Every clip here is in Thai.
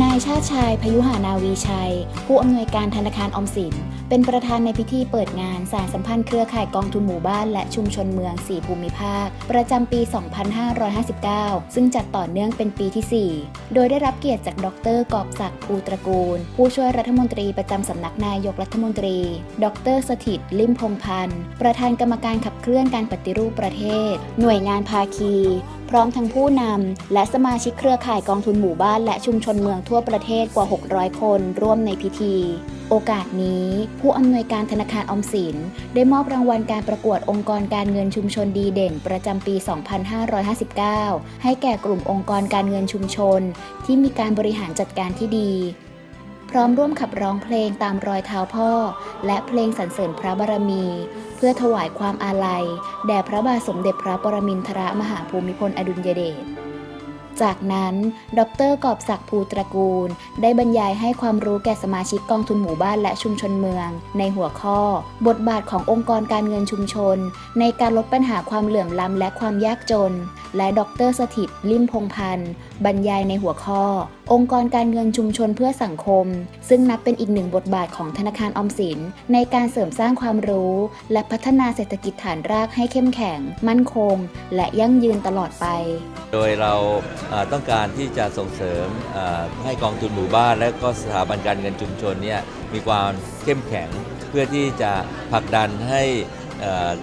นายชาติชายพยุหานาวีชัย ผู้อำนวยการธนาคารอมสิน เป็นประธานในพิธีเปิดงานสารสัมพันธ์เครือข่ายกองทุนหมู่บ้านและชุมชนเมือง 4 ภูมิภาค ประจำปี 2559 ซึ่งจัดต่อเนื่องเป็นปีที่ 4 โดยได้รับเกียรติจากดรกอบศักดิ์ภูตระกูล ผู้ช่วยรัฐมนตรีประจำสำนักนายกรัฐมนตรี ดรสถิตลิมพงพันธ์ ประธานกรรมการขับเคลื่อนการปฏิรูปประเทศ หน่วยงานภาคี ร้อมทั้งผู้นำและสมาชิกเครือข่ายกองทุนหมู่บ้านและชุมชนเมืองทั่วประเทศกว่า 600 คน ร่วมในพิธี โอกาสนี้ ผู้อำนวยการธนาคารอมสิน ได้มอบรางวัลการประกวดองค์กรการเงินชุมชนดีเด่น ประจำปี 2559 ให้แก่กลุ่มองค์กรการเงินชุมชน ที่มีการบริหารจัดการที่ดีพร้อมร่วมขับร้องเพลงตามรอยเท้าพ่อ และเพลงสรรเสริญพระบารมี พื่อถวายความอาลัย แด่พระบาทสมเด็จพระปรมินทรมหาภูมิพลอดุลยเดชจากนั้น ดรกอบศักดิ์ภูตระกูล ได้บรรยายให้ความรู้แก่สมาชิกกองทุนหมู่บ้านและชุมชนเมือง ในหัวข้อ บทบาทขององค์กรการเงินชุมชน ในการลดปัญหาความเหลื่อมล้ำและความยากจน และดรสถิตลิมพงพันธ์บรรยายในหัวข้อ องค์กรการเงินชุมชนเพื่อสังคม ซึ่งนับเป็นอีกหนึ่งบทบาทของธนาคารออมสิน ในการเสริมสร้างความรู้ และพัฒนาเศรษฐกิจฐานรากให้เข้มแข็ง มั่นคง และยั่งยืนตลอดไป โดยเราต้องการที่จะส่งเสริมให้กองทุนหมู่บ้าน และก็สถาบันการเงินชุมชนเนี่ยมีความเข้มแข็งเพื่อที่จะผลักดันให้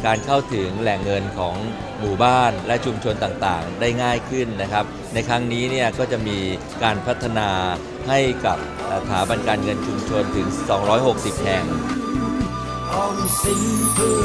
การเข้าถึงแหล่งเงินของหมู่บ้านและชุมชนต่างๆ ได้ง่ายขึ้นนะครับ ในครั้งนี้เนี่ยก็จะมีการพัฒนาให้กับสถาบันการเงินชุมชนถึง 260 แห่งออมสินเพื่อ